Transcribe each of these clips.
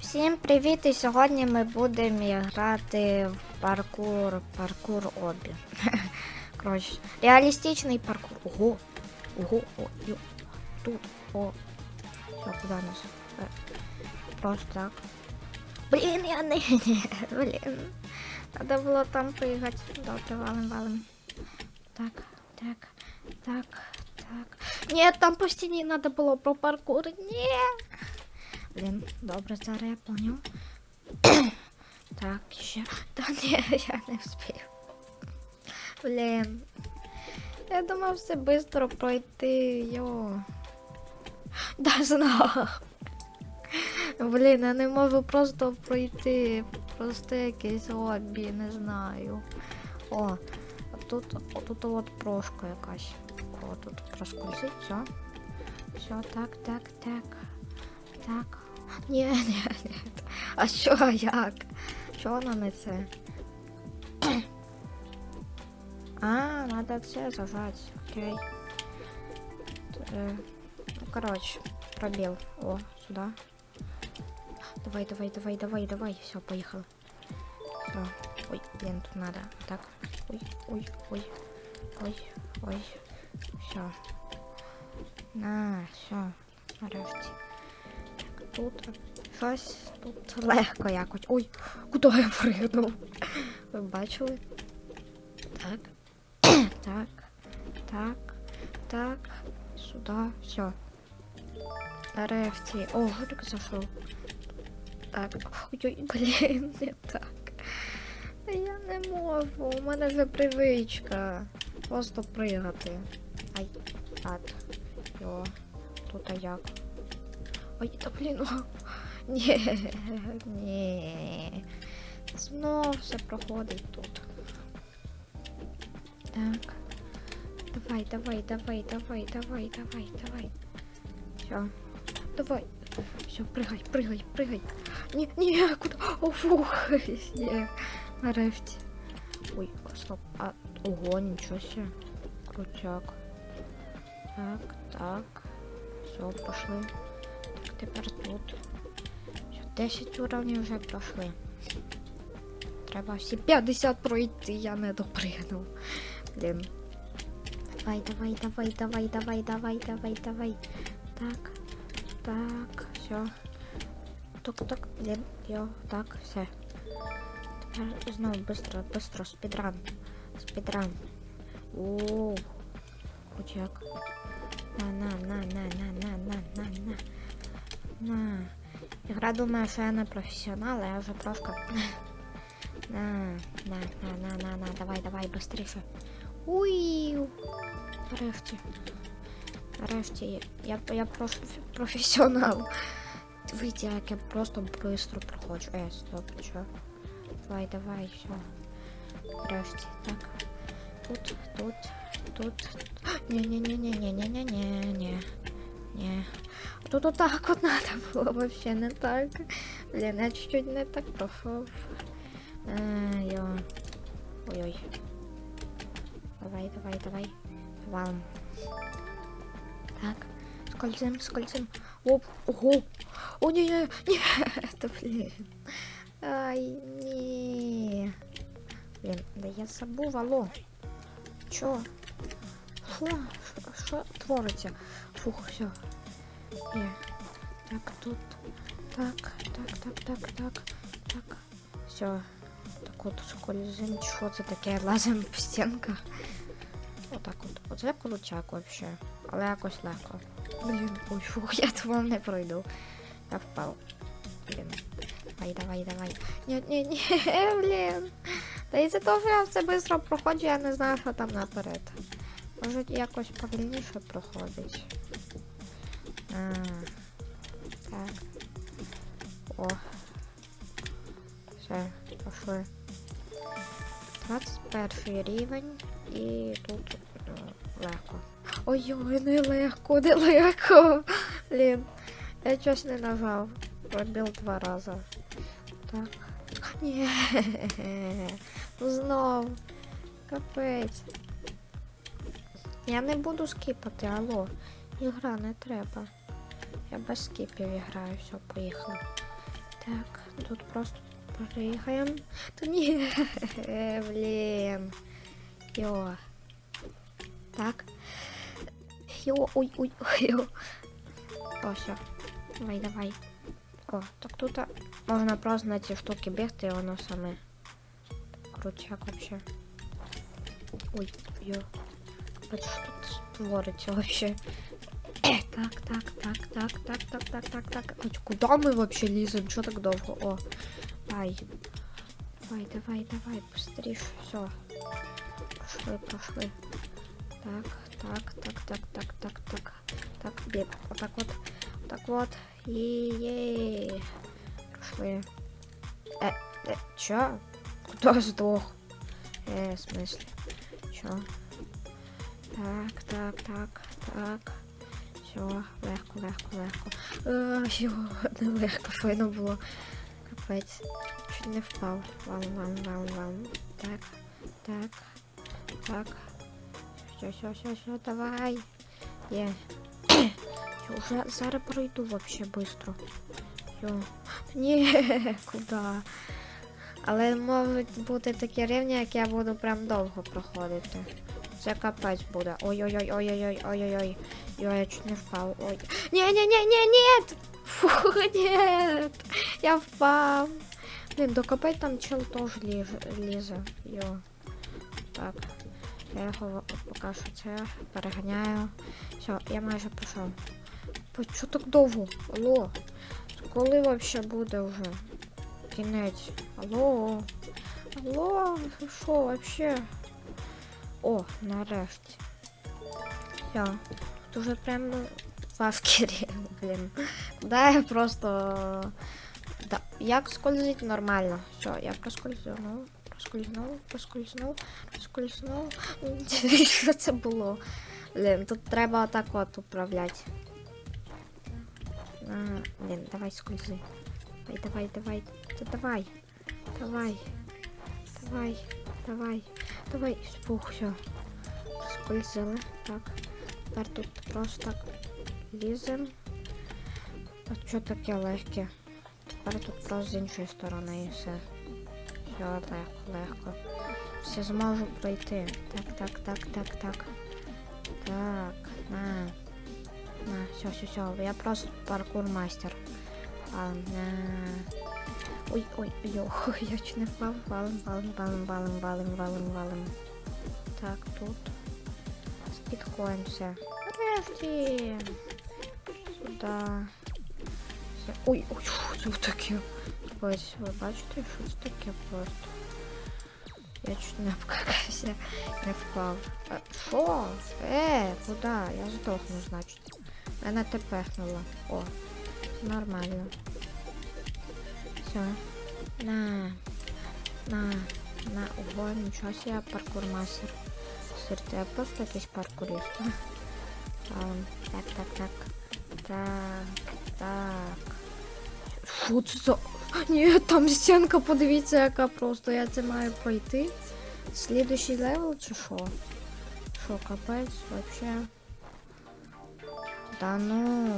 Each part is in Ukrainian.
Всім привіт! І сьогодні ми будемо грати в паркур, паркур обі. Коротше, реалістичний паркур. Ого! Ого! О, ю. Тут. О. Що, куди нас? Е, Просто так. Блін, я не. Блін. Треба було там пригати. Добре, валим, валим. Так, так, так, так. Ні, там по стіні треба було про паркур. Ні. Блін, добре, зараз я поняв. так, ще. Та ні, я не встиг. Блін. Я думав все швидко пройти, йо. Да знав. Блін, я не можу просто пройти. Просто якийсь обі, не знаю. О, а тут, о, тут от прошка якась. О, тут проскользить, все. Все, так, так, так. Так. Ні, ні, ні. А що, як? Що воно не це? А, надо це зажать. Окей. Е, Ну, короче, пробел. О, сюда. Давай, давай, давай, давай, давай. Все, поехал. Все. Ой, блин, тут надо. Так. Ой, ой, ой. Ой, ой. Все. На, все. Нарешті. Тут щось тут легко якось. Ой, куди я пригнув? Ви бачили? Так. так. Так. Так. Сюди. Все. Нарешті. О, Гурик зайшов. Так. Ой-ой, блін, не так. Я не можу. У мене вже привичка. Просто пригати. Ай, так. Йо. Тут а як? Ой, та блін. Ні, ні. Знов все проходить тут. Так. Давай, давай, давай, давай, давай, давай, давай. Все. Давай. Все, пригай, пригай, пригай. Ні, ні, куди? О, фух. Ні. Нарешті. Ой, стоп. А, ого, нічого себе. Крутяк. Так, так. Все, пошли. Тепер тут. Все, 10 уровнів вже пройшли. Треба всі 50 пройти, я не допригнув. Блін. Давай, давай, давай, давай, давай, давай, давай, давай. Так, так, все. Тук-тук, блін, йо, так, все. Тепер знову быстро, быстро, спідран. Спідран. Оу. Хоч як. На, на, на, на, на, на, на, на, на. На. Ігра думає, що я не професіонал, а я вже трошки. На, на, на, на, на, на, давай, давай, быстріше. Уй. Нарешті. Нарешті. Я, я проф, професіонал. Дивіться, я просто быстро проходжу. Е, стоп, що? Давай, давай, все. Нарешті, так. Тут, тут, тут. Не-не-не-не-не-не-не-не. Не. А Тут вот так вот надо было вообще не так. Блин, я чуть-чуть не так прошел. Ё. Ой-ой. Давай, давай, давай. Валом. Так. Скользим, скользим. Оп, ого. О, не, не, не. Это, блин. Ай, не. Блин, да я забув, алло. Чо? Фу, що- що твориться? Фух, все. Є. Так, тут. Так, так, так, так, так, так. Все. Так от скользим. Що це таке? Лазим по стінках. Отак от. Оце крутяк вообще. Але якось легко. Блін, фух, я думав не пройду. Я впав. Блін. Давай, давай, давай. Ні, ні, ні, блін. Та із-за того, що я все швидко проходжу, я не знаю, що там наперед. Може якось повільніше проходить. А, так. О. Все, пошли. 21 рівень і тут е, легко. Ой-ой, не легко, не легко. Блін, я щось не нажав. Пробіл два рази. Так. Ні. Ну знов. Капець. Я не буду скіпати, алло. Ігра не треба. Я без скіпів граю, все, поїхали. Так, тут просто пригаємо. Та ні, блін. Йо. Так. Йо, ой, ой, ой, йо. О, все. Давай, давай. О, так тут а, можна просто на ці штуки бігти, і воно саме. Крутяк вообще. Ой, йо. Бач, що тут твориться вообще. Так, так, так, так, так, так, так, так, так. Ой, куда мы вообще лізем? Чого так довго? О, давай. Давай, давай, давай, быстрее. Все. Прошли, прошли. Так, так, так, так, так, так, так. Так, бег. Вот так вот. Вот так вот. Е-е. Прошли. Э, э, чё? Кто сдох? Э, в смысле? Чё? Так, так, так, так. Все, легко, легко, легко. Йо, не легко, файно було. Капець. Чуть не впав. Валим, валим, валим, валим. Так, так, так. Все, все, все, все, давай. Є. Я уже зараз пройду вообще быстро. Йо. Ні, куди? Але можуть бути такі рівні, як я буду прям довго проходити. Це капець буде. Ой-ой-ой, Йо, я чуть не впав. Ой. Не-не-не-не, нет! Фу, нет! Я впав. Блін, докопать там чел теж ліж, лізе. Йо. Так. Я його поки що це переганяю. Все, я майже пройшов. Бо Чо так довго? Алло? Коли вообще буде вже? Кінець. Алло? Алло? Що вообще? О, нарешті. Все. Уже прям фаскері, блін. Да, я просто. Да. Як скользить нормально. Все, я проскользнув. Проскользнув, проскользнув, проскользнув. Що це було? Блін, тут треба отак от управляти. А, блін, давай скользи. Давай, давай, давай. Та давай. Давай. Давай. Давай. Давай. Спух, все. Скользили. Так. Тепер тут просто лізем. А що таке легке? Тепер тут просто з іншої сторони і все. Все легко, легко. Все зможу пройти. Так, так, так, так, так. Так, на. На, все, все, все. Я просто паркур мастер. А, на. Ой, ой, йо, я чуть не впав. Валим, валим, валим, валим, валим, валим, валим. Так, тут. Спідходимося. Нарешті. Сюда. Ой, ой, це таке? Ось, ви бачите, що це таке просто. Я чуть не обкакався, не впав. Що? Е, куди? Я здохну, значить. Мене тепехнуло. О, нормально. Все. На. На. На. Ого, нічого себе, паркур-мастер. Сирте, я просто якийсь паркурист. А, так, так, так. Так, так. Що це за... Ні, там стінка, подивіться, яка просто. Я це маю пройти. Слідуючий левел чи що? Що, капець, вообще? Да ну.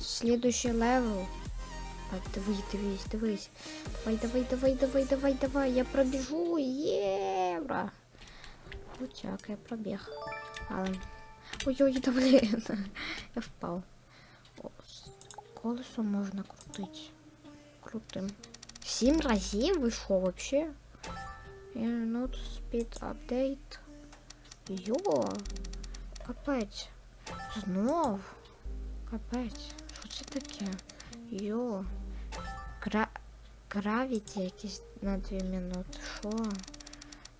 Слідуючий левел. Так, дивись, дивись, дивись. Давай, давай, давай, давай, давай, давай. Я пробіжу. Євро. Крутяк, я пробіг. Але... Ой-ой, да блін. Я впав. О, с- колесо можна крутити. Крутим. Сім разів? Ви що, вообще? Yeah, not speed update. Йо. Капець. Знов. Капець. Що це таке? Йо. Гра... Гравіті якісь на 2 минути. Що?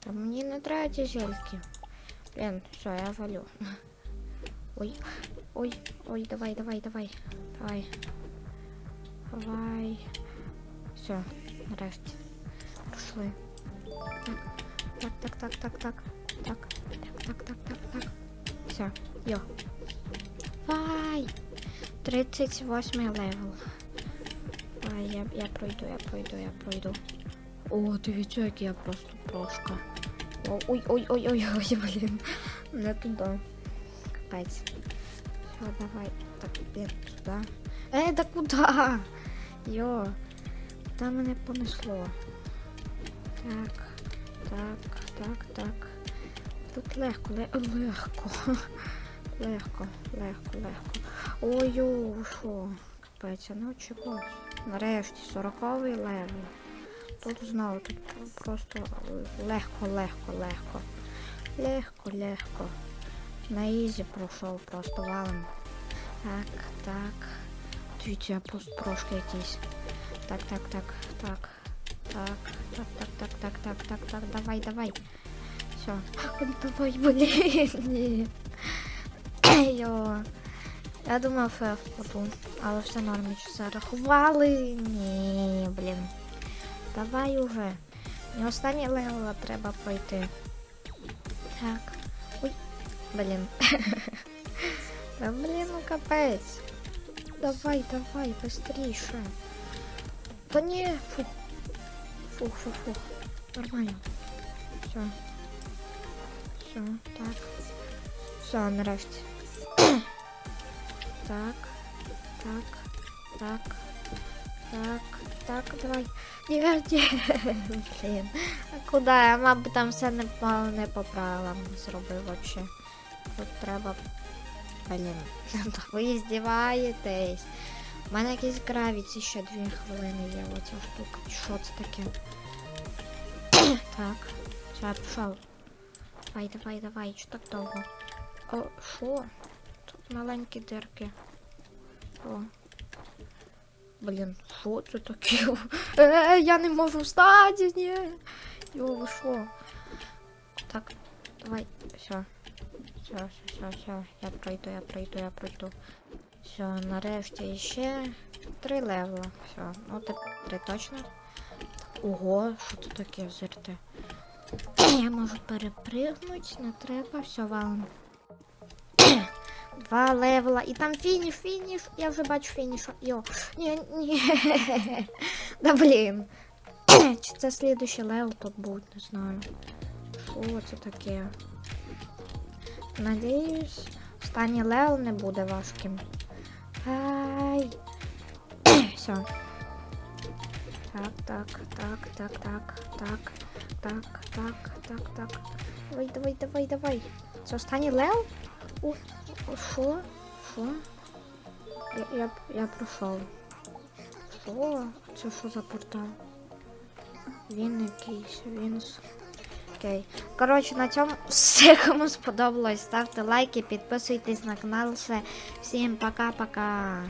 Та мені не треба ці зельки. Блін, все, я валю. Ой, ой, ой, давай, давай, давай. Давай. Давай. Все, нарешті. Пішли. Так, так, так, так, так, так. Так, так, так, так, так. Все, йо. Вай! 38 левел. Ай, я, я пройду, я пройду, я пройду. О, дивіться, як я просто прошка. О, ой, ой, ой, ой, ой, блін. Не туди. Капець. Все, давай. Так, блін, сюди. Е, да куди? Йо. Куди мене понесло? Так, так, так, так. Тут легко, ле- легко. Легко, легко, легко. Ви що? Капець, не очікував. Нарешті 40-й левел. Тут знову тут просто легко, легко, легко. Легко, легко. На ізі пройшов просто валом. Так, так. Дивіться, я просто трошки якийсь. Так, так, так, так. Так, так, так, так, так, так, так, так, давай, давай. Все. Давай, блін. Йо. Я думав, феф впаду, але все норм, що зарахували. Ні, блін. Давай уже. Не останнє левела треба пройти. Так. Ой. Блін. Та блін, ну капець. Давай, давай, быстріше. Та ні. Фух. Фух, фух, фух. Нормально. Все. Все, так. Все, нарешті. так. Так. Так. Так. Так, давай. Ні, ні. Блін. А куди? Я, мабуть, там все не не по правилам зробив вообще. Тут треба. Блін. Ви здіваєтесь. У мене якісь гравіці ще дві хвилини є. Оця штука. Що це таке? так. Все, я пішов. Давай, давай, давай, що так довго? О, що? Тут маленькі дирки. О. Блін, що це таке? Е, я не можу встати, ні. Йо, ви що? Так, давай, все. Все, все, все, все. Я пройду, я пройду, я пройду. Все, нарешті ще три левела. Все, ну тепер три точно. Ого, що це таке зерте? Я можу перепригнути, не треба, все валом. Два левела. І там фініш, фініш. Я вже бачу фініш. Йо. Ні, ні. Да блін. Чи це слідуючий левел тут буде, не знаю. Що це таке? Надіюсь, останній левел не буде важким. Ай. Все. Так, так, так, так, так, так, так, так, так, так. Давай, давай, давай, давай. Це останній левел? О, о, Що? Що? Я, я, я пройшов. Що? Це що за портал? Він якийсь, він. Окей. Коротше, на цьому все, кому сподобалось. Ставте лайки, підписуйтесь на канал. Все. Всім пока-пока.